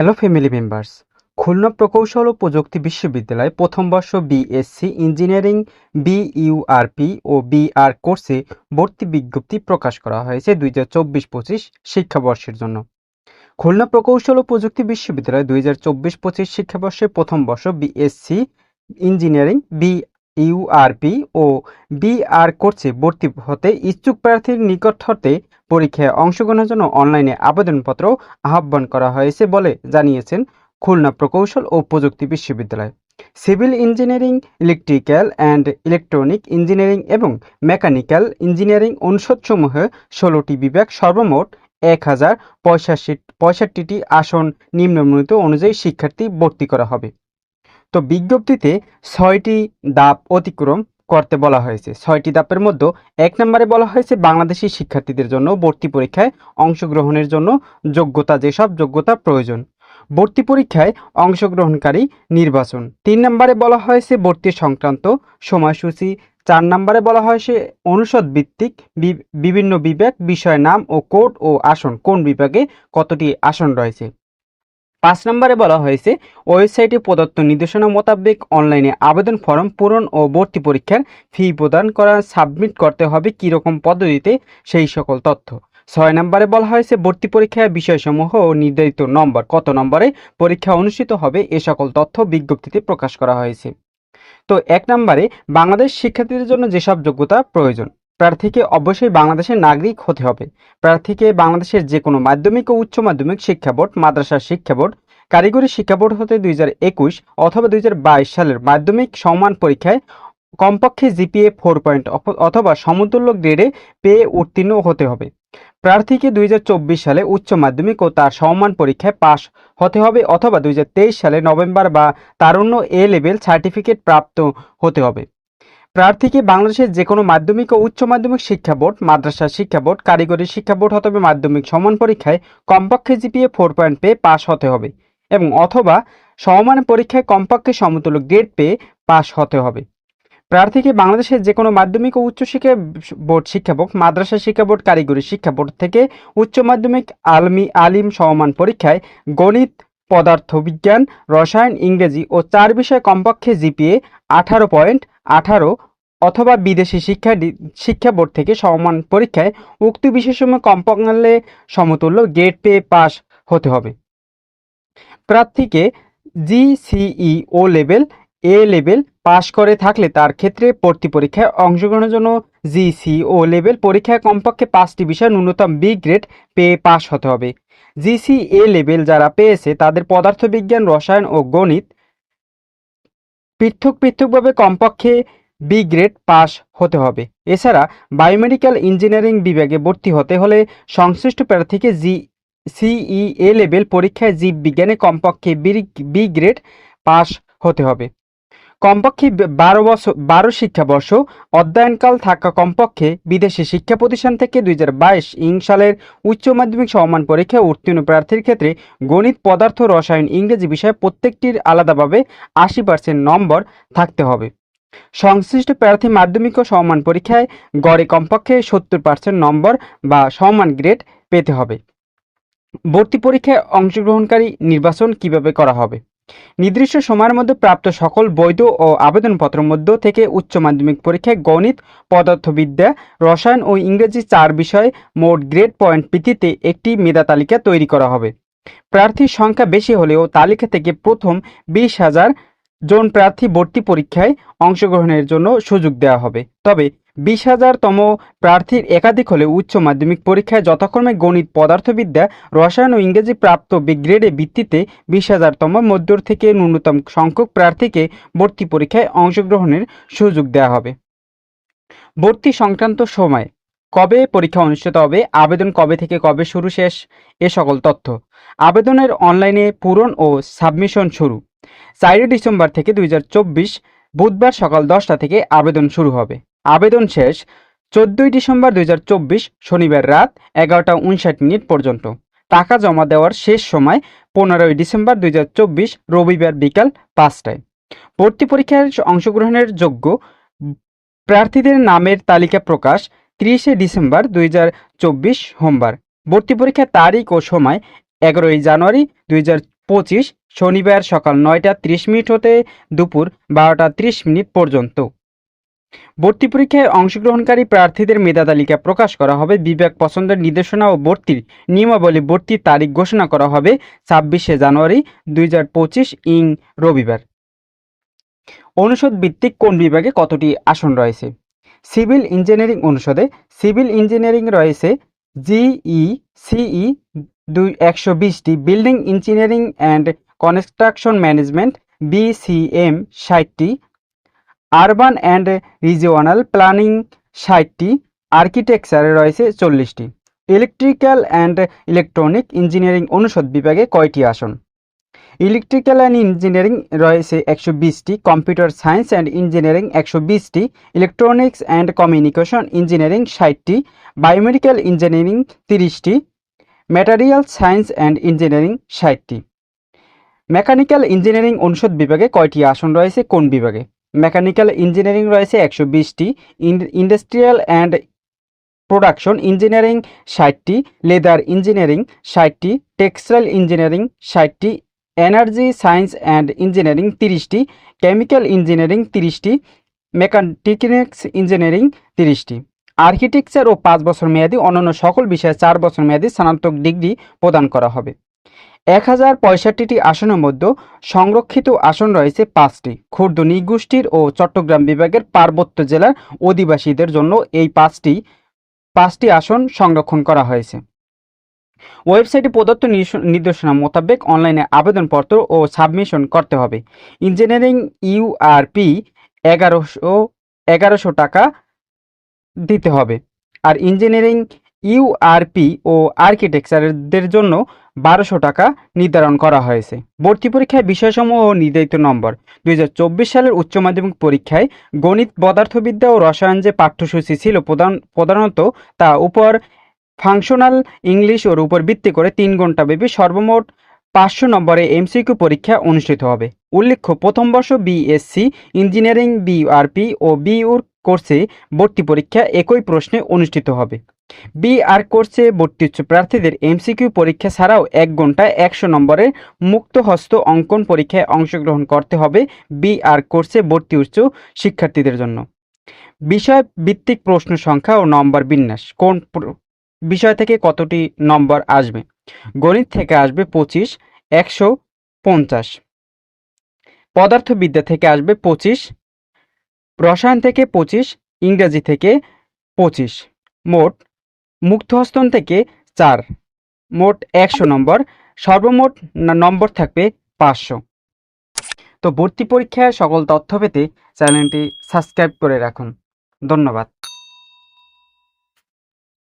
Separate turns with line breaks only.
Hello family members Khulna প্রকৌশল ও প্রযুক্তি বিশ্ববিদ্যালয় প্রথম বর্ষ বিএসসি ইঞ্জিনিয়ারিং বিইউআরপি ও বিআর কোর্সে ভর্তি বিজ্ঞপ্তি প্রকাশ করা হয়েছে দুই হাজার চব্বিশ পঁচিশ শিক্ষাবর্ষের জন্য। খুলনা প্রকৌশল ও প্রযুক্তি বিশ্ববিদ্যালয় দুই হাজার চব্বিশ পঁচিশ শিক্ষাবর্ষে প্রথম বর্ষ বিএসসি ইঞ্জিনিয়ারিং বি ইউআরপি ও বিআর কোর্সে ভর্তি হতে ইচ্ছুক প্রার্থীর নিকট হতে পরীক্ষায় অংশগ্রহণের জন্য অনলাইনে আবেদনপত্র আহ্বান করা হয়েছে বলে জানিয়েছেন খুলনা প্রকৌশল ও প্রযুক্তি বিশ্ববিদ্যালয়। Civil engineering, electrical and electronic engineering এবং মেকানিক্যাল ইঞ্জিনিয়ারিং অনুষদসমূহে ষোলোটি বিভাগ সর্বমোট এক হাজার পঁয়ষট্টি পঁয়ষট্টিটি আসন নিম্নমূলিত অনুযায়ী শিক্ষার্থী ভর্তি করা হবে। তো বিজ্ঞপ্তিতে ছয়টি ধাপ অতিক্রম করতে বলা হয়েছে। ছয়টি ধাপের মধ্যে এক নম্বরে বলা হয়েছে, বাংলাদেশি শিক্ষার্থীদের জন্য ভর্তি পরীক্ষায় অংশগ্রহণের জন্য যোগ্যতা, যেসব যোগ্যতা প্রয়োজন। ভর্তি পরীক্ষায় অংশগ্রহণকারী নির্বাচন। তিন নম্বরে বলা হয়েছে, ভর্তি সংক্রান্ত সময়সূচি। চার নম্বরে বলা হয়েছে, অনুষদ ভিত্তিক বিভিন্ন বিভাগ, বিষয় নাম ও কোড ও আসন কোন বিভাগে কতটি আসন রয়েছে। পাঁচ নম্বরে বলা হয়েছে, ওয়েবসাইটে প্রদত্ত নির্দেশনা মোতাবেক অনলাইনে আবেদন ফর্ম পূরণ ও ভর্তি পরীক্ষার ফি প্রদান করা, সাবমিট করতে হবে কীরকম পদ্ধতিতে সেই সকল তথ্য। ছয় নম্বরে বলা হয়েছে, ভর্তি পরীক্ষার বিষয়সমূহ ও নির্ধারিত নম্বর, কত নম্বরে পরীক্ষা অনুষ্ঠিত হবে, এ সকল তথ্য বিজ্ঞপ্তিতে প্রকাশ করা হয়েছে। তো এক নম্বরে, বাংলাদেশ শিক্ষার্থীদের জন্য যেসব যোগ্যতা প্রয়োজন প্রার্থীকে অবশ্যই বাংলাদেশের নাগরিক হতে হবে। প্রার্থীকে বাংলাদেশের যে কোনো মাধ্যমিক ও উচ্চ মাধ্যমিক শিক্ষা বোর্ড, মাদ্রাসা শিক্ষা বোর্ড, কারিগরি শিক্ষা বোর্ড হতে দুই একুশ অথবা দুই হাজার বাইশ সালের মাধ্যমিক সম্মান পরীক্ষায় কমপক্ষে জিপিএ ফোর পয়েন্ট অথবা সমতুল্য গ্রেডে পেয়ে উত্তীর্ণ হতে হবে। প্রার্থীকে দুই হাজার চব্বিশ সালে উচ্চ মাধ্যমিক ও তার সমমান পরীক্ষায় পাশ হতে হবে অথবা দুই হাজার তেইশ সালে নভেম্বর বা তারুণ্য এ লেভেল সার্টিফিকেট প্রাপ্ত হতে হবে। প্রার্থীকে বাংলাদেশের যে কোনো মাধ্যমিক ও উচ্চ মাধ্যমিক শিক্ষা বোর্ড, মাদ্রাসা শিক্ষা বোর্ড, কারিগরি শিক্ষা বোর্ড অথবা মাধ্যমিক সমান পরীক্ষায় কমপক্ষে জিপিএ ফোর পয়েন্ট পেয়ে পাশ হতে হবে এবং অথবা সমমান পরীক্ষায় কমপক্ষে সমতুল্য গ্রেড পেয়ে পাশ হতে হবে। প্রার্থীকে বাংলাদেশের যে কোনো মাধ্যমিক ও উচ্চশিক্ষা বোর্ড শিক্ষা বোর্ড, মাদ্রাসা শিক্ষা বোর্ড, কারিগরি শিক্ষা বোর্ড থেকে উচ্চ মাধ্যমিক আলমি আলিম সমমান পরীক্ষায় গণিত পদার্থবিজ্ঞান, রসায়ন, ইংরেজি ও চার বিষয়ে কমপক্ষে জিপিএ আঠারো পয়েন্ট আঠারো অথবা বিদেশি শিক্ষা শিক্ষা বোর্ড থেকে সমমান পরীক্ষায় উক্ত বিষয়সমূহ কমপক্ষে সমতুল্য গ্রেড পেয়ে পাস হতে হবে। প্রার্থীকে GCE O level, A level pass করে থাকলে তার ক্ষেত্রে ভর্তি পরীক্ষায় অংশগ্রহণের জন্য জিসি ও লেভেল পরীক্ষায় কমপক্ষে পাঁচটি বিষয় ন্যূনতম বি গ্রেড পেয়ে পাশ হতে হবে। জিসি এ লেভেল যারা পেয়েছে, তাদের পদার্থবিজ্ঞান, রসায়ন ও গণিত পৃথক পৃথকভাবে কমপক্ষে বি গ্রেড পাস হতে হবে। এছাড়া বায়োমেডিক্যাল ইঞ্জিনিয়ারিং বিভাগে ভর্তি হতে হলে সংশ্লিষ্ট প্রার্থীকে জি সিই এ লেভেল পরীক্ষায় জীববিজ্ঞানে কমপক্ষে বি গ্রেড পাস হতে হবে। কমপক্ষে বারো বছর, বারো শিক্ষাবর্ষ অধ্যয়নকাল থাকা কমপক্ষে বিদেশি শিক্ষা প্রতিষ্ঠান থেকে দুই হাজার বাইশ ইং সালের উচ্চ মাধ্যমিক সমমান পরীক্ষায় উত্তীর্ণ প্রার্থীর ক্ষেত্রে গণিত, পদার্থ, রসায়ন, ইংরেজি বিষয়ে প্রত্যেকটির আলাদাভাবে আশি পার্সেন্ট নম্বর থাকতে হবে। সংশ্লিষ্ট প্রার্থী মাধ্যমিক ও সমমান পরীক্ষায় গড়ে কমপক্ষে সত্তর পার্সেন্ট নম্বর বা সমান গ্রেড পেতে হবে। ভর্তি পরীক্ষায় অংশগ্রহণকারী নির্বাচন কীভাবে করা হবে? নির্দিষ্ট সময়ের মধ্যে প্রাপ্ত সকল বৈধ ও আবেদনপত্রের মধ্য থেকে উচ্চ মাধ্যমিক পরীক্ষায় গণিত, পদার্থবিদ্যা, রসায়ন ও ইংরেজি চার বিষয়ে মোট গ্রেড পয়েন্ট ভিত্তিতে একটি মেধা তালিকা তৈরি করা হবে। প্রার্থীর সংখ্যা বেশি হলেও তালিকা থেকে প্রথম বিশ হাজার জন প্রার্থী ভর্তি পরীক্ষায় অংশগ্রহণের জন্য সুযোগ দেওয়া হবে। তবে বিশ হাজারতম প্রার্থীর একাধিক হলে উচ্চ মাধ্যমিক পরীক্ষায় যথাক্রমে গণিত, পদার্থবিদ্যা, রসায়ন ও ইংরেজি প্রাপ্ত গ্রেডের ভিত্তিতে বিশ হাজারতম মধ্য থেকে ন্যূনতম সংখ্যক প্রার্থীকে ভর্তি পরীক্ষায় অংশগ্রহণের সুযোগ দেওয়া হবে। ভর্তি সংক্রান্ত সময়। কবে পরীক্ষা অনুষ্ঠিত হবে? আবেদন কবে থেকে কবে শুরু শেষ? এ সকল তথ্য। আবেদনের অনলাইনে পূরণ ও সাবমিশন শুরু। চারই ডিসেম্বর থেকে দুই হাজার চব্বিশ বুধবার সকাল দশটা থেকে আবেদন শুরু হবে। আবেদন শেষ চোদ্দই ডিসেম্বর দুই হাজার চব্বিশ শনিবার রাত এগারোটা উনষাট মিনিট পর্যন্ত। টাকা জমা দেওয়ার শেষ সময় পনেরোই ডিসেম্বর দুই হাজার চব্বিশ রবিবার বিকাল পাঁচটায়। ভর্তি পরীক্ষায় অংশগ্রহণের যোগ্য প্রার্থীদের নামের তালিকা প্রকাশ তিরিশে ডিসেম্বর দুই হাজার চব্বিশ সোমবার। ভর্তি পরীক্ষার তারিখ ও সময় এগারোই জানুয়ারি দুই শনিবার সকাল নয়টা ত্রিশ মিনিট হতে দুপুর বারোটা ত্রিশ মিনিট পর্যন্ত। ভর্তি পরীক্ষায় অংশগ্রহণকারী প্রার্থীদের মেধা তালিকা প্রকাশ করা হবে। বিভাগ পছন্দের নির্দেশনা ও ভর্তির নিয়মাবলী ভর্তির তারিখ ঘোষণা করা হবে ছাব্বিশে জানুয়ারি দুই হাজার পঁচিশ ইং রবিবার। অনুষদ ভিত্তিক কোন বিভাগে কতটি আসন রয়েছে? সিভিল ইঞ্জিনিয়ারিং অনুষদে সিভিল ইঞ্জিনিয়ারিং রয়েছে জিই, সিই, দুই, একশো বিশটি। Building engineering and construction management, BCM, ষাটটি। আরবান অ্যান্ড রিজিওনাল প্ল্যানিং ষাটটি, আর্কিটেকচারে রয়েছে চল্লিশটি। ইলেকট্রিক্যাল অ্যান্ড ইলেকট্রনিক ইঞ্জিনিয়ারিং অনুষদ বিভাগে কয়টি আসন? ইলেকট্রিক্যাল অ্যান্ড ইঞ্জিনিয়ারিং রয়েছে একশো বিশটি, কম্পিউটার সায়েন্স অ্যান্ড ইঞ্জিনিয়ারিং একশো বিশটি, ইলেকট্রনিক্স অ্যান্ড কমিউনিকেশন ইঞ্জিনিয়ারিং ষাটটি, বায়োমেডিক্যাল ইঞ্জিনিয়ারিং তিরিশটি, ম্যাটারিয়াল সায়েন্স অ্যান্ড ইঞ্জিনিয়ারিং ষাটটি। মেকানিক্যাল ইঞ্জিনিয়ারিং অনুষদ বিভাগে কয়টি আসন রয়েছে? কোন বিভাগে? মেকানিক্যাল ইঞ্জিনিয়ারিং রয়েছে একশো বিশটি ইন্ডাস্ট্রিয়াল অ্যান্ড প্রোডাকশন ইঞ্জিনিয়ারিং ষাটটি লেদার ইঞ্জিনিয়ারিং ষাটটি টেক্সটাইল ইঞ্জিনিয়ারিং ষাটটি এনার্জি সায়েন্স অ্যান্ড ইঞ্জিনিয়ারিং তিরিশটি কেমিক্যাল ইঞ্জিনিয়ারিং তিরিশটি মেকানিক্স ইঞ্জিনিয়ারিং তিরিশটি। আর্কিটেকচার ও পাঁচ বছর মেয়াদি অন্যান্য সকল বিষয়ে চার বছর মেয়াদি স্নাতক ডিগ্রি প্রদান করা হবে। এক হাজার পঁয়ষট্টিটি আসনের মধ্যে সংরক্ষিত আসন রয়েছে পাঁচটি। ক্ষুদ্র নৃগোষ্ঠীর ও চট্টগ্রাম বিভাগের পার্বত্য জেলার অধিবাসীদের জন্য এই পাঁচটি পাঁচটি আসন সংরক্ষণ করা হয়েছে। ওয়েবসাইটে প্রদত্ত নির্দেশনা মোতাবেক অনলাইনে আবেদনপত্র ও সাবমিশন করতে হবে। ইঞ্জিনিয়ারিং ইউআরপি এগারোশো এগারোশো টাকা দিতে হবে। আর ইঞ্জিনিয়ারিং ইউআরপি ও আর্কিটেকচারদের জন্য বারোশো টাকা নির্ধারণ করা হয়েছে। ভর্তি পরীক্ষায় বিষয়সমূহ ও নির্ধারিত নম্বর। দুই হাজার চব্বিশ সালের উচ্চ মাধ্যমিক পরীক্ষায় গণিত, পদার্থবিদ্যা ও রসায়ন যে পাঠ্যসূচি ছিল প্রধান, প্রধানত তা উপর ফাংশনাল ইংলিশ ওর উপর ভিত্তি করে তিন ঘণ্টা ব্যাপী সর্বমোট পাঁচশো নম্বরে এমসিকিউ পরীক্ষা অনুষ্ঠিত হবে। উল্লেখ্য, প্রথম বর্ষ বিএসসি ইঞ্জিনিয়ারিং বিআরপি ও বিউর কোর্সে ভর্তি পরীক্ষা একই প্রশ্নে অনুষ্ঠিত হবে। বি আর কোর্সে ভর্তি উচ্চ প্রার্থীদের এমসিকিউ পরীক্ষা ছাড়াও এক ঘন্টায় একশো নম্বরের মুক্ত হস্ত অঙ্কন পরীক্ষায় অংশগ্রহণ করতে হবে বি আর কোর্সে ভর্তি উচ্চ শিক্ষার্থীদের জন্য। বিষয় ভিত্তিক প্রশ্ন সংখ্যা ও নম্বর বিন্যাস। কোন বিষয় থেকে কতটি নম্বর আসবে? গণিত থেকে আসবে পঁচিশ, একশো পঞ্চাশ। পদার্থবিদ্যা থেকে আসবে পঁচিশ রসায়ন থেকে পঁচিশ, ইংরেজি থেকে পঁচিশ। মোট মুক্তহস্তন থেকে চার। মোট একশো নম্বর। সর্বমোট নম্বর থাকবে পাঁচশো। তো ভর্তি পরীক্ষায় সকল তথ্য পেতে চ্যানেলটি সাবস্ক্রাইব করে রাখুন। ধন্যবাদ।